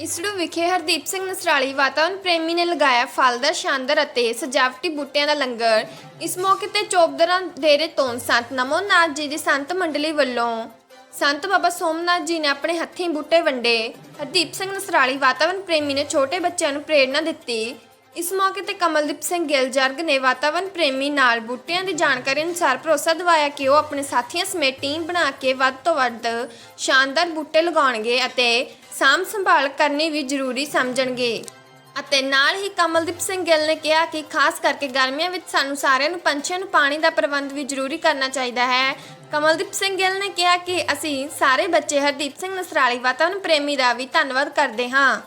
ਇਸੜੂ ਵਿਖੇ ਹਰਦੀਪ ਸਿੰਘ ਨਸਰਾਲੀ ਵਾਤਾਵਰਣ ਪ੍ਰੇਮੀ ਨੇ ਲਗਾਇਆ ਫਲਦਾਰ ਸ਼ਾਨਦਾਰ ਅਤੇ ਸਜਾਵਟੀ ਬੂਟਿਆਂ ਦਾ ਲੰਗਰ। ਇਸ ਮੌਕੇ ਤੇ ਚੌਪਦਰਾਂ ਡੇਰੇ ਤੋਂ ਸੰਤ ਨਮੋ ਨਾਥ ਜੀ ਦੀ ਸੰਤ ਮੰਡਲੀ ਵੱਲੋਂ ਸੰਤ ਬਾਬਾ ਸੋਮਨਾਥ ਜੀ ਨੇ ਆਪਣੇ ਹੱਥੀਂ ਬੂਟੇ ਵੰਡੇ। ਹਰਦੀਪ ਸਿੰਘ ਨਸਰਾਲੀ ਵਾਤਾਵਰਣ ਪ੍ਰੇਮੀ ਨੇ ਛੋਟੇ ਬੱਚਿਆਂ ਨੂੰ ਪ੍ਰੇਰਣਾ ਦਿੱਤੀ। ਇਸ ਮੌਕੇ ਤੇ ਕਮਲਦੀਪ ਸਿੰਘ ਗਿੱਲ ਜਰਗ ਨੇ ਵਾਤਾਵਰਣ ਪ੍ਰੇਮੀ ਨਾਲ ਬੂਟਿਆਂ ਦੀ ਜਾਣਕਾਰੀ ਅਨੁਸਾਰ ਭਰੋਸਾ ਦਿਵਾਇਆ ਕਿ ਉਹ ਆਪਣੇ ਸਾਥੀਆਂ ਸਮੇਤ ਟੀਮ ਬਣਾ ਕੇ ਵੱਧ ਤੋਂ ਵੱਧ ਸ਼ਾਨਦਾਰ ਬੂਟੇ ਲਗਾਉਣਗੇ ਅਤੇ ਸਾਂਭ ਸੰਭਾਲ ਕਰਨੀ ਵੀ ਜ਼ਰੂਰੀ ਸਮਝਣਗੇ। ਅਤੇ ਨਾਲ ਹੀ ਕਮਲਦੀਪ ਸਿੰਘ ਗਿੱਲ ਨੇ ਕਿਹਾ ਕਿ ਖਾਸ ਕਰਕੇ ਗਰਮੀਆਂ ਵਿੱਚ ਸਾਨੂੰ ਸਾਰਿਆਂ ਨੂੰ ਪੰਛੀਆਂ ਨੂੰ ਪਾਣੀ ਦਾ ਪ੍ਰਬੰਧ ਵੀ ਜ਼ਰੂਰੀ ਕਰਨਾ ਚਾਹੀਦਾ ਹੈ। ਕਮਲਦੀਪ ਸਿੰਘ ਗਿੱਲ ਨੇ ਕਿਹਾ ਕਿ ਅਸੀਂ ਸਾਰੇ ਬੱਚੇ ਹਰਦੀਪ ਸਿੰਘ ਨਸਰਾਲੀ ਵਾਤਾਵਰਣ ਪ੍ਰੇਮੀ ਦਾ ਵੀ ਧੰਨਵਾਦ ਕਰਦੇ ਹਾਂ।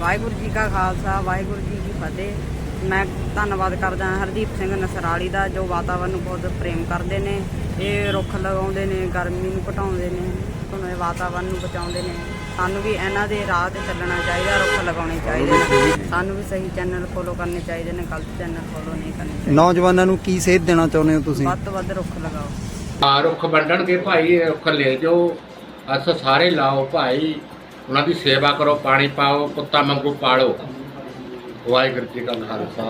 ਵਾਹਿਗੁਰੂ ਜੀ ਕਾ ਖਾਲਸਾ ਵਾਹਿਗੁਰੂ ਜੀ ਕੀ ਫਤਿਹ। ਮੈਂ ਧੰਨਵਾਦ ਕਰਦਾ ਹਾਂ ਹਰਦੀਪ ਸਿੰਘ ਨਸਰਾਲੀ ਦਾ ਜੋ ਵਾਤਾਵਰਨ ਨੂੰ ਬਹੁਤ ਪ੍ਰੇਮ ਕਰਦੇ ਨੇ। ਇਹ ਰੁੱਖ ਲਗਾਉਂਦੇ ਨੇ ਗਰਮੀ ਨੂੰ ਘਟਾਉਂਦੇ ਨੇ ਤੁਹਾਨੂੰ ਇਹ ਵਾਤਾਵਰਨ ਨੂੰ ਬਚਾਉਂਦੇ ਨੇ। ਸਾਨੂੰ ਵੀ ਇਹਨਾਂ ਦੇ ਰਾਹ ਤੇ ਚੱਲਣਾ ਚਾਹੀਦਾ ਰੁੱਖ ਲਗਾਉਣੇ ਚਾਹੀਦੇ ਨੇ। ਸਾਨੂੰ ਵੀ ਸਹੀ ਚੈਨਲ ਫੋਲੋ ਕਰਨੇ ਚਾਹੀਦੇ ਨੇ ਗਲਤ ਚੈਨਲ ਫੋਲੋ ਨਹੀਂ ਕਰਨੇ ਚਾਹੀਦੇ। ਨੌਜਵਾਨਾਂ ਨੂੰ ਕੀ ਸੇਧ ਦੇਣਾ ਚਾਹੁੰਦੇ ਹੋ ਤੁਸੀਂ? ਵੱਧ ਤੋਂ ਵੱਧ ਰੁੱਖ ਲਗਾਓ। ਆ ਰੁੱਖ ਵੰਡਣਗੇ ਭਾਈ ਰੁੱਖ ਲੈ ਜਾਓ। ਅਸ ਸਾਰੇ ਲਾਓ ਭਾਈ। ਉਹਨਾਂ ਦੀ ਸੇਵਾ ਕਰੋ ਪਾਣੀ ਪਾਓ ਕੁੱਤਾ ਵਾਂਗੂ ਪਾਲੋ। ਵਾਹਿਗੁਰੂ ਜੀ ਕਾ ਖਾਲਸਾ